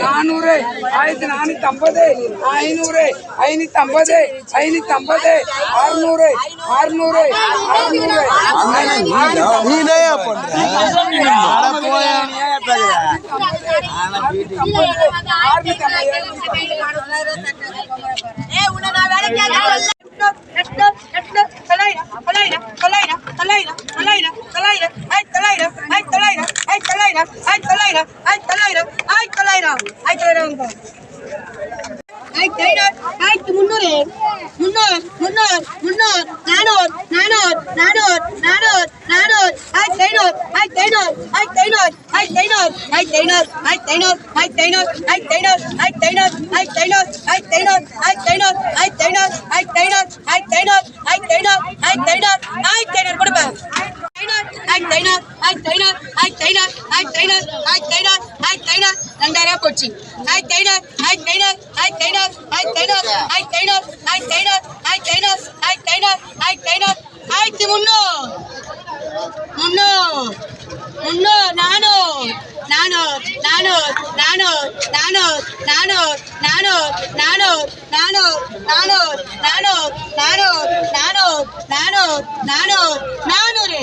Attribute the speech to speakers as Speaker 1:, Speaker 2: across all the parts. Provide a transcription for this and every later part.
Speaker 1: நானூறு ஆயிரத்தி நானூத்தி ஐம்பது ஐநூறு ஐநூத்தி ஐம்பது ஐநூத்தி ஐம்பது அறுநூறு அறுநூறு அறுநூறு.
Speaker 2: நீனே பண்ற?
Speaker 3: I chạy nè hai chạy nè hai chạy nè hai chạy nè hai chạy nè hai chạy nè രണ്ടായിരം Kochi high tide high tide high tide high tide high tide high tide high tide high tide high tide high മുന്നോ മുന്നോ മുന്നോ നാനോ നാനോ നാനോ നാനോ നാനോ നാനോ നാനോ നാനോ നാനോ നാനോ നാനോ നാനോ നാനോ നാനോ നാനോ നാനോ നാനൂറ്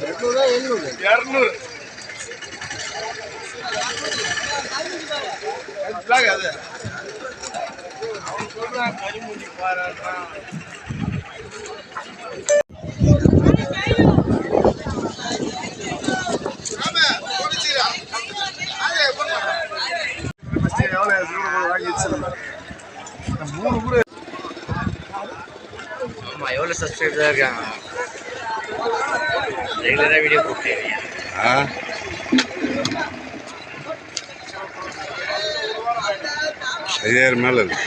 Speaker 2: இரநூறு அது அவன் சொல்றான் கரிமூஞ்சி பாருன்றான்
Speaker 4: மூணு பேர் ஆமாம் எவ்வளோ சப்ஸ்கிரைப் தான் இருக்காங்க? ரெகுலராக வீடியோ போட்டுருவீங்க ஆ
Speaker 2: ஐயாயிரம் மேலே இருக்கு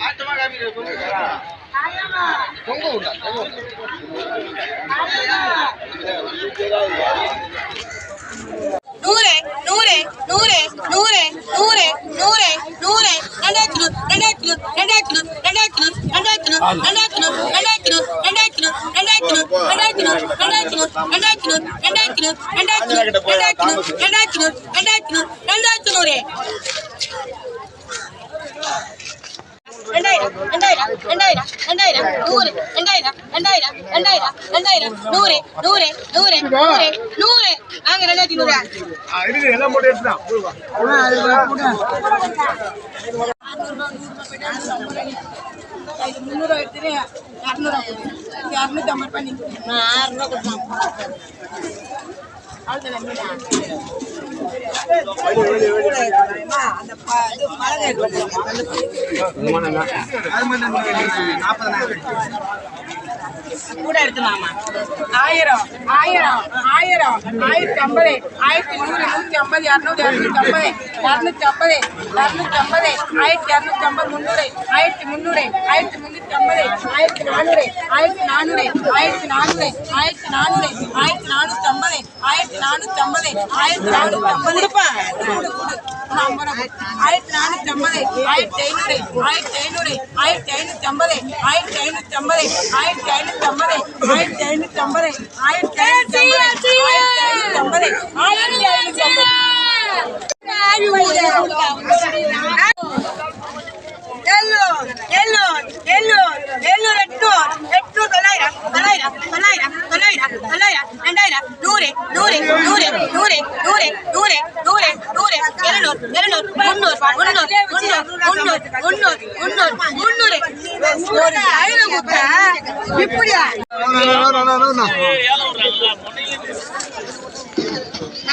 Speaker 2: ஆட்டமா காமிக்கிறேன் దొంగ
Speaker 3: ఉన్నారు దొంగ ఉన్నారు నూరే నూరే నూరే నూరే నూరే నూరే నూరే రెండెక్కులు రెండెక్కులు రెండెక్కులు రెండెక్కులు రెండెక్కులు రెండెక్కులు రెండెక్కులు రెండెక్కులు రెండెక్కులు రెండెక్కులు రెండెక్కులు రెండెక్కులు రెండెక్కులు రెండెక్కులు రెండెక్కులు రెండెక్కులు రెండెక్కులు రెండెక్కులు రెండెక్కులు నూరే நூறு நூறு நாங்க ரெண்டாயிரத்தி நூறு.
Speaker 2: எல்லாம்
Speaker 1: கூட எடுத்துலாமா ஆயிரம் ஆயிரம் ஆயிரம் ஆயிரத்தி ஐம்பது ஆயிரத்தி நூறு நூற்றி ஐம்பது இரநூறு இரநூத்தி ஐம்பது இரநூத்தி ஐம்பது இரநூத்தி ஐம்பது ஆயிரத்தி இரநூத்தி ஐம்பது முந்நூறு ஆயிரத்தி முந்நூறு ஆயிரத்தி முந்நூற்றி ஐம்பது ஆயிரத்தி நானூறு ஆயிரத்தி நானூறு ஆயிரத்தி நானூறு ஆயிரத்தி நானூறு ஆயிரத்தி நானூற்றி ஐம்பது ஆயிரத்தி நானூற்றி ஐம்பது ஆயிரத்தி நானூற்றி ஐம்பது. ஐம்பது ரூபா. ஆயிரத்தி நானூற்றி ஐம்பது ஆயிரத்தி ஐநூறு ஆயிரத்தி ஐநூறு ஆயிரத்தி ஐநூற்றி ஐம்பது ஆயிரத்தி ஐநூற்றி ஐம்பது ஆயிரத்தி ஐநூற்றி ஐம்பது ஆயிரத்தி ஐநூற்றி ஐம்பது ஆயிரத்தி ஐநூற்றி ஐம்பது ஆயிரத்தி ஐநூற்றி ஐம்பது ஆயிரத்தி ஐநூற்றி எல்லூர்
Speaker 3: இப்படியா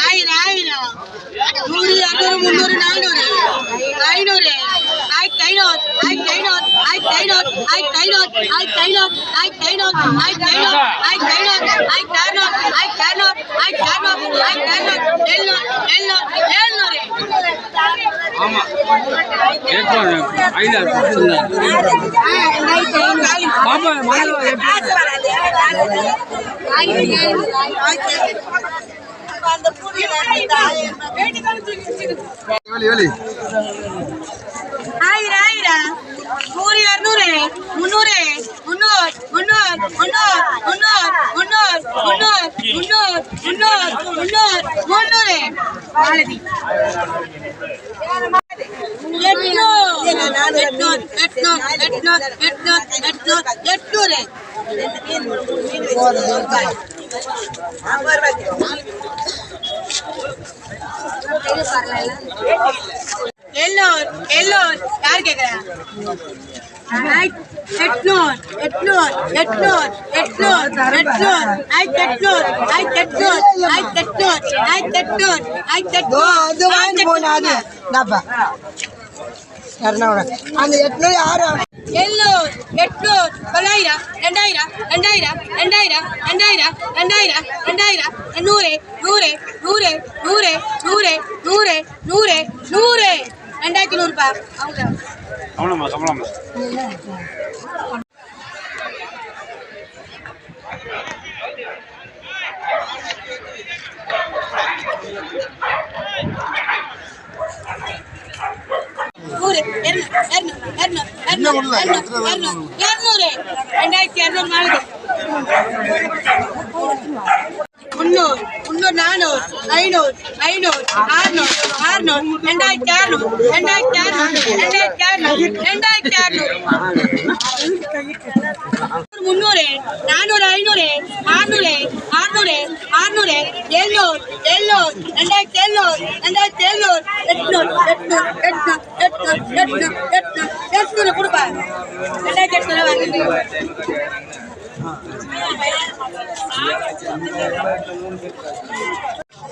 Speaker 3: ஆயிரம் ஆயிரம் நூறு அறுநூறு முந்நூறு நானூறு ஐநூறு ஆயிரத்தி ஐநூறு ஆயிரத்தி ஐநூறு ஆயிரத்தி ஐநூறு ஆயிரத்தி ஐநூறு ஆயிரத்தி ஐநூறு ஆயிரத்தி ஐநூறு ஆயிரத்தி ஐநூறு ஆயிரம் ஆயிரம். நூறு இரநூறு. முந்நூறு. முந்நூறு முந்நூறு முந்நூறு முந்நூறு முந்நூறு முந்நூறு முந்நூறு முந்நூறு முந்நூறு முந்நூறு. Let not, not, let not, not, let not, not, let not, not, let not, not, let not, not, let not, let not, let not, let not, let not, let எட்நூறு எட்நூறு எட்நூறு எட்நூறு எட்நூறு ஆயிரத்தி எட்நூறு ஆயிரத்தி எட்நூறு ஆயிரத்தி எட்நூறு ஆயிரத்தி எட்நூறு ஆயிரத்தி
Speaker 5: அது வாங்கி போனாது அந்த எட்நூறு யாரு?
Speaker 3: எண்ணூறு எட்நூறு தொள்ளாயிரம் ரெண்டாயிரம் ரெண்டாயிரம் ரெண்டாயிரம் ரெண்டாயிரம் ரெண்டாயிரம் ரெண்டாயிரம் நூறு நூறு நூறு நூறு நூறு நூறு நூறு நூறு. ரெண்டாயிரத்தி நூறுபா.
Speaker 4: அவனம்மா
Speaker 3: கமலம்மா இரநூறு ரெண்டாயிரத்தி இரநூறு நாலு முன்னூறு முந்நூறு நானூறு ஐநூறு ஐநூறு ஆறுநூறு ஆறுநூறு ரெண்டாயிரத்தி அறுநூறு ரெண்டாயிரத்தி அறுநூறு ரெண்டாயிரத்தி அறுநூறு ரெண்டாயிரத்தி அறுநூறு முன்னூறு நானூறு ஐநூறு ஆறுநூறு ஆறுநூறு ஆறுநூறு எழுநூறு எழுநூறு ரெண்டாயிரத்தி எழுநூறு ரெண்டாயிரத்தி எழுநூறு எட்நூறு எட்நூறு எட்நூறு எட்நூறு எட்நூறு எட்நூறு எட்நூறு கொடுப்பா ரெண்டாயிரத்தி எட்நூறு வாங்க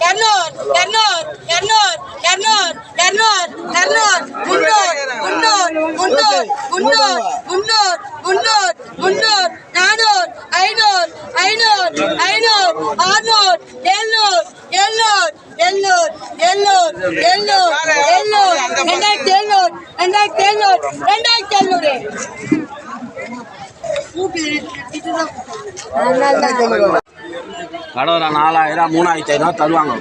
Speaker 3: కర్నూలు కర్నూలు కర్నూలు కర్నూలు కర్నూలు కర్నూలు గుంటూరు గుంటూరు గుంటూరు గుంటూరు గుంటూరు గుంటూరు నానూరు ఐనూరు ఐనూరు ఐనూరు ఆర్నూరు ఏళ్ళూరు ఏళ్ళూరు ఏళ్ళూరు ఏళ్ళూరు ఏళ్ళూరు ఏళ్ళూరు ரெண்டாயிரத்தி ஏழ்நூறு ரெண்டாயிரத்தி ஏழ்நூறு ரெண்டாயிரத்தி ஏழ்நூறு கூப்பிட்டு
Speaker 4: கடவுள நாலாயிரம் மூணாயிரத்தி ஐநூறுரூவா தருவாங்க.